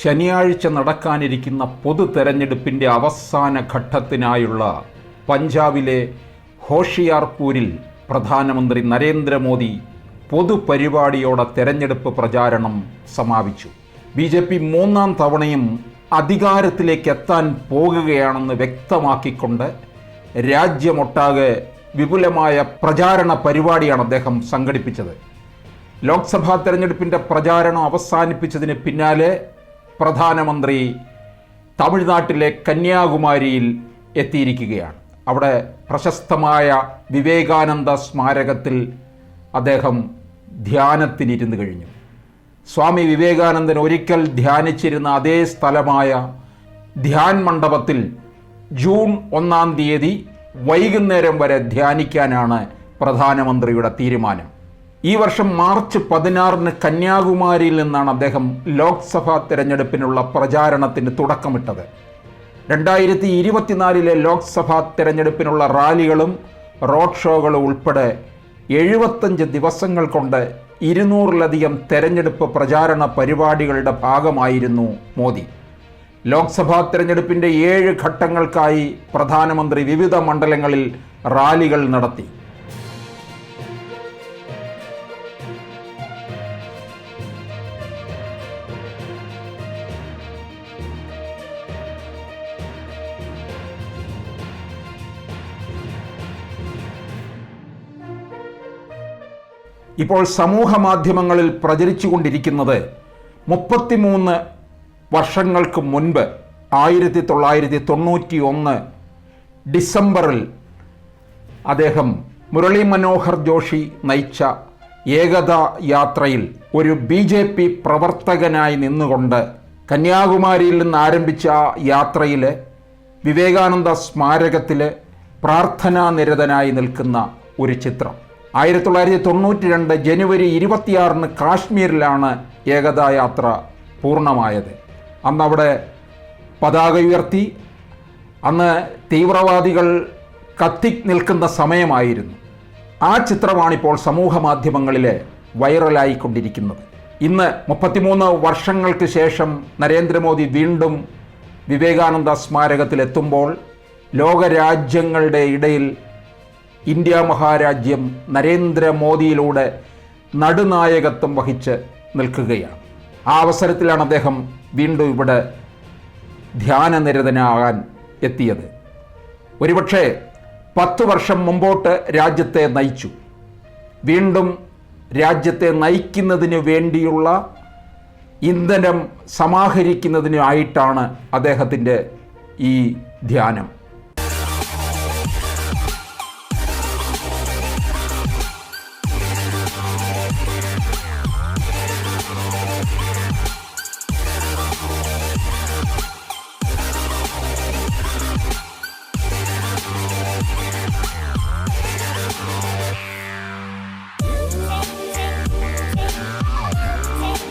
ശനിയാഴ്ച നടക്കാനിരിക്കുന്ന പൊതു തെരഞ്ഞെടുപ്പിന്റെ അവസാന ഘട്ടത്തിനായുള്ള പഞ്ചാബിലെ ഹോഷിയാർപൂരിൽ പ്രധാനമന്ത്രി നരേന്ദ്രമോദി പൊതുപരിപാടിയോടെ തെരഞ്ഞെടുപ്പ് പ്രചാരണം സമാപിച്ചു. ബി ജെ പി മൂന്നാം തവണയും അധികാരത്തിലേക്ക് എത്താൻ പോകുകയാണെന്ന് വ്യക്തമാക്കിക്കൊണ്ട് രാജ്യമൊട്ടാകെ വിപുലമായ പ്രചാരണ പരിപാടിയാണ് അദ്ദേഹം സംഘടിപ്പിച്ചത്. ലോക്സഭാ തെരഞ്ഞെടുപ്പിന്റെ പ്രചാരണം അവസാനിപ്പിച്ചതിന് പിന്നാലെ പ്രധാനമന്ത്രി തമിഴ്നാട്ടിലെ കന്യാകുമാരിയിൽ എത്തിയിരിക്കുകയാണ്. അവിടെ പ്രശസ്തമായ വിവേകാനന്ദ സ്മാരകത്തിൽ അദ്ദേഹം ധ്യാനത്തിനിരുന്നു കഴിഞ്ഞു. സ്വാമി വിവേകാനന്ദൻ ഒരിക്കൽ ധ്യാനിച്ചിരുന്ന അതേ സ്ഥലമായ ധ്യാൻ മണ്ഡപത്തിൽ ജൂൺ ഒന്നാം തീയതി വൈകുന്നേരം വരെ ധ്യാനിക്കാനാണ് പ്രധാനമന്ത്രിയുടെ തീരുമാനം. ഈ വർഷം മാർച്ച് പതിനാറിന് കന്യാകുമാരിയിൽ നിന്നാണ് അദ്ദേഹം ലോക്സഭാ തിരഞ്ഞെടുപ്പിനുള്ള പ്രചാരണത്തിന് തുടക്കമിട്ടത്. രണ്ടായിരത്തി ഇരുപത്തിനാലിലെ ലോക്സഭാ തിരഞ്ഞെടുപ്പിനുള്ള റാലികളും റോഡ് ഷോകളും ഉൾപ്പെടെ എഴുപത്തഞ്ച് ദിവസങ്ങൾ കൊണ്ട് ഇരുന്നൂറിലധികം തെരഞ്ഞെടുപ്പ് പ്രചാരണ പരിപാടികളുടെ ഭാഗമായിരുന്നു മോദി. ലോക്സഭാ തെരഞ്ഞെടുപ്പിന്റെ ഏഴ് ഘട്ടങ്ങൾക്കായി പ്രധാനമന്ത്രി വിവിധ മണ്ഡലങ്ങളിൽ റാലികൾ നടത്തി. ഇപ്പോൾ സമൂഹ മാധ്യമങ്ങളിൽ പ്രചരിച്ചുകൊണ്ടിരിക്കുന്നത് മുപ്പത്തിമൂന്ന് വർഷങ്ങൾക്ക് മുൻപ് ആയിരത്തി തൊള്ളായിരത്തി തൊണ്ണൂറ്റി ഒന്ന് ഡിസംബറിൽ അദ്ദേഹം മുരളി മനോഹർ ജോഷി നയിച്ച ഏകതാ യാത്രയിൽ ഒരു ബി ജെ പി പ്രവർത്തകനായി നിന്നുകൊണ്ട് കന്യാകുമാരിയിൽ നിന്ന് ആരംഭിച്ച ആ യാത്രയിൽ വിവേകാനന്ദ സ്മാരകത്തിൽ പ്രാർത്ഥനാ നിരതനായി നിൽക്കുന്ന ഒരു ചിത്രം. ആയിരത്തി തൊള്ളായിരത്തി തൊണ്ണൂറ്റി രണ്ട് ജനുവരി ഇരുപത്തിയാറിന് കാശ്മീരിലാണ് ഏകതാ യാത്ര പൂർണമായത്. അന്ന് അവിടെ പതാക ഉയർത്തി അന്ന് തീവ്രവാദികൾ കത്തി നിൽക്കുന്ന സമയമായിരുന്നു. ആ ചിത്രമാണിപ്പോൾ സമൂഹ മാധ്യമങ്ങളിൽ വൈറലായിക്കൊണ്ടിരിക്കുന്നത്. ഇന്ന് മുപ്പത്തിമൂന്ന് വർഷങ്ങൾക്ക് ശേഷം നരേന്ദ്രമോദി വീണ്ടും വിവേകാനന്ദ സ്മാരകത്തിലെത്തുമ്പോൾ ലോകരാജ്യങ്ങളുടെ ഇടയിൽ ഇന്ത്യ മഹാരാജ്യം നരേന്ദ്രമോദിയിലൂടെ നടുനായകത്വം വഹിച്ച് നിൽക്കുകയാണ്. ആ അവസരത്തിലാണ് അദ്ദേഹം വീണ്ടും ഇവിടെ ധ്യാനനിരതനാകാൻ എത്തിയത്. ഒരുപക്ഷെ പത്ത് വർഷം മുമ്പോട്ട് രാജ്യത്തെ നയിച്ചു. വീണ്ടും രാജ്യത്തെ നയിക്കുന്നതിന് വേണ്ടിയുള്ള ഇന്ധനം സമാഹരിക്കുന്നതിനായിട്ടാണ് അദ്ദേഹത്തിന്റെ ഈ ധ്യാനം.